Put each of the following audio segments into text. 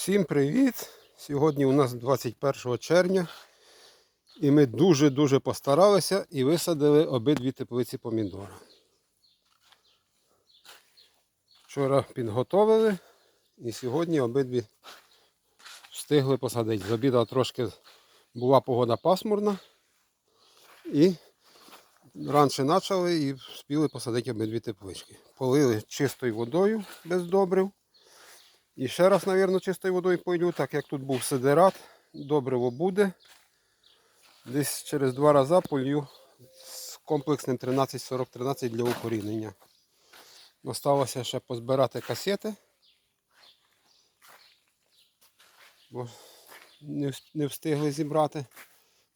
Всім привіт! Сьогодні у нас 21 червня і ми дуже-дуже постаралися і висадили обидві теплиці помідора. Вчора підготовили і сьогодні обидві встигли посадити. З обіда трошки була погода пасмурна і раніше почали і встигли посадити обидві теплички. Полили чистою водою без добрив. І ще раз, мабуть, чистою водою пойду, так як тут був сидерат, добриво буде. Десь через два рази полью з комплексним 13-40-13 для укорінення. Осталося ще позбирати касети. Бо не встигли зібрати,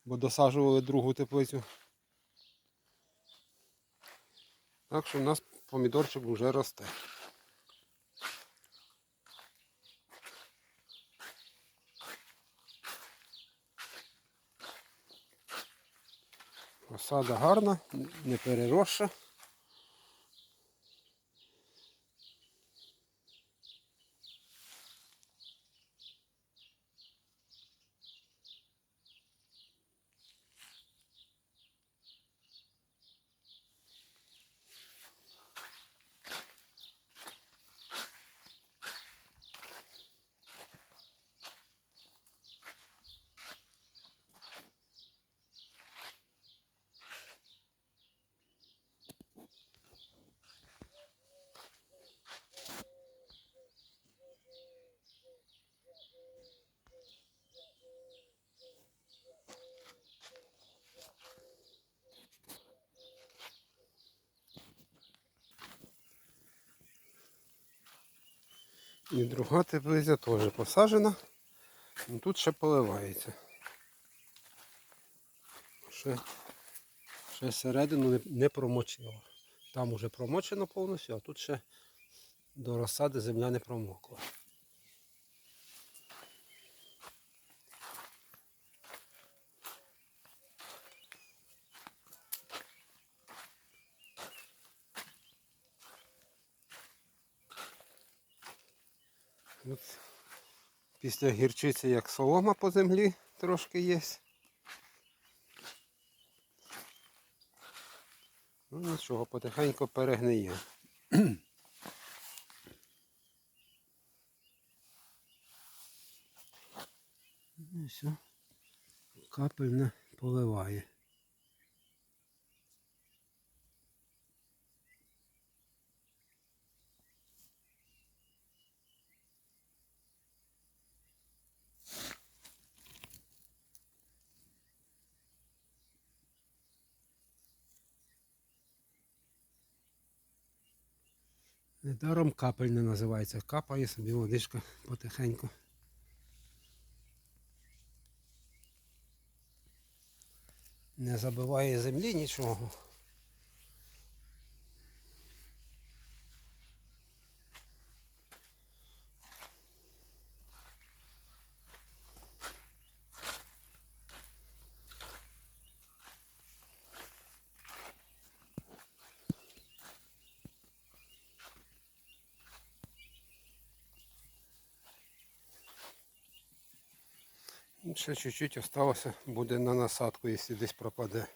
бо досаджували другу теплицю. Так що в нас помідорчик вже росте. Осада гарна, не переросша. І друга теплиця теж посаджена. Тут ще поливається. Ще, ще середину не, не промочило. Там уже промочено повністю, а тут ще до розсади земля не промокла. От після гірчиці як солома по землі трошки є. Ну нічого, потихеньку перегниє. Ну все. Капельне поливає. Недаром капельне називається. Капає собі водичка потихеньку. Не забиває землі нічого. Ще чуть-чуть осталося, буде на насадку, якщо десь пропаде.